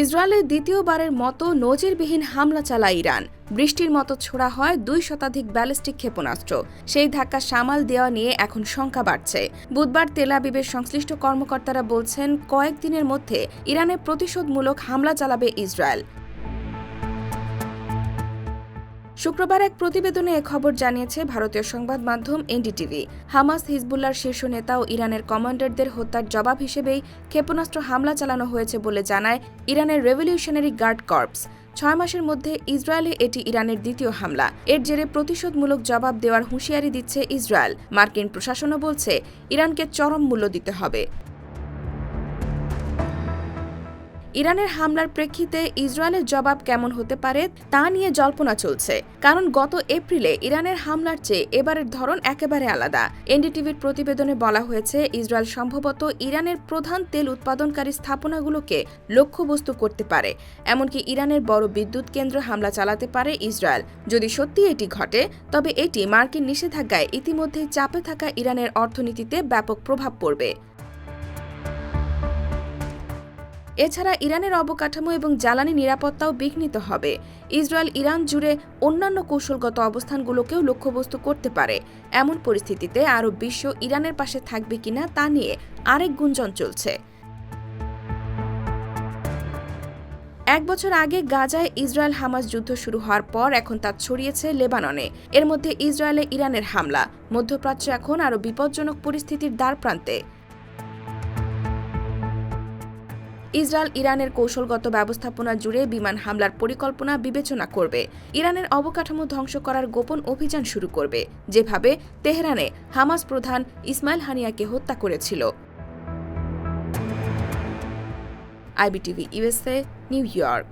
ইসরায়েলে দ্বিতীয়বারের মতো নজিরবিহীন হামলা চালায় ইরান। বৃষ্টির মতো ছোড়া হয় দুই শতাধিক ব্যালিস্টিক ক্ষেপণাস্ত্র। সেই ধাক্কা সামাল দেওয়া নিয়ে এখন শঙ্কা বাড়ছে। বুধবার তেলাবিবের সংশ্লিষ্ট কর্মকর্তারা বলছেন, কয়েকদিনের মধ্যে ইরানে প্রতিশোধমূলক হামলা চালাবে ইসরায়েল। শুক্রবার এক প্রতিবেদনে এ খবর জানিয়েছে ভারতীয় সংবাদ মাধ্যম এনডিটিভি। হামাস হিজবুল্লার শীর্ষ নেতা ও ইরানের কমান্ডারদের হত্যার জবাব হিসেবেই ক্ষেপণাস্ত্র হামলা চালানো হয়েছে বলে জানায় ইরানের রেভলিউশনারি গার্ড কর্পস। ছয় মাসের মধ্যে ইসরায়েলে এটি ইরানের দ্বিতীয় হামলা। এর জেরে প্রতিশোধমূলক জবাব দেওয়ার হুঁশিয়ারি দিচ্ছে ইসরায়েল। মার্কিন প্রশাসনও বলছে, ইরানকে চরম মূল্য দিতে হবে। ইরানের হামলার প্রেক্ষিতে ইসরায়েলের জবাব কেমন হতে পারে তা নিয়ে জল্পনা চলছে। কারণ গত এপ্রিলে ইরানের হামলার চেয়ে এবারের ধরন একেবারে আলাদা। এনডিটিভির প্রতিবেদনে বলা হয়েছে, ইসরায়েল সম্ভবত ইরানের প্রধান তেল উৎপাদনকারী স্থাপনাগুলোকে লক্ষ্যবস্তু করতে পারে। এমনকি ইরানের বড় বিদ্যুৎ কেন্দ্র হামলা চালাতে পারে ইসরায়েল। যদি সত্যি এটি ঘটে, তবে এটি মার্কিন নিষেধাজ্ঞায় ইতিমধ্যেই চাপে থাকা ইরানের অর্থনীতিতে ব্যাপক প্রভাব পড়বে। এছাড়া ইরানের অবকাঠামো এবং জ্বালানি নিরাপত্তাও বিঘ্নিত হবে। ইসরায়েল ইরান জুড়ে অন্যান্য কৌশলগত অবস্থানগুলোকেও লক্ষ্যবস্তু করতে পারে। এমন পরিস্থিতিতে আরও বিশ্ব ইরানের পাশে থাকবে কিনা তা নিয়ে আরেক গুঞ্জন চলছে। এক বছর আগে গাজায় ইসরায়েল হামাস যুদ্ধ শুরু হওয়ার পর এখন তা ছড়িয়েছে লেবাননে। এর মধ্যে ইসরায়েলে ইরানের হামলা। মধ্যপ্রাচ্য এখন আরও বিপজ্জনক পরিস্থিতির দ্বারপ্রান্তে। ইসরায়েল ইরানের কৌশলগত ব্যবস্থাপনা জুড়ে বিমান হামলার পরিকল্পনা বিবেচনা করবে। ইরানের অবকাঠামো ধ্বংস করার গোপন অভিযান শুরু করবে, যেভাবে তেহরানে হামাস প্রধান ইসমাইল হানিয়াকে হত্যা করেছিল। IBTV USA New York.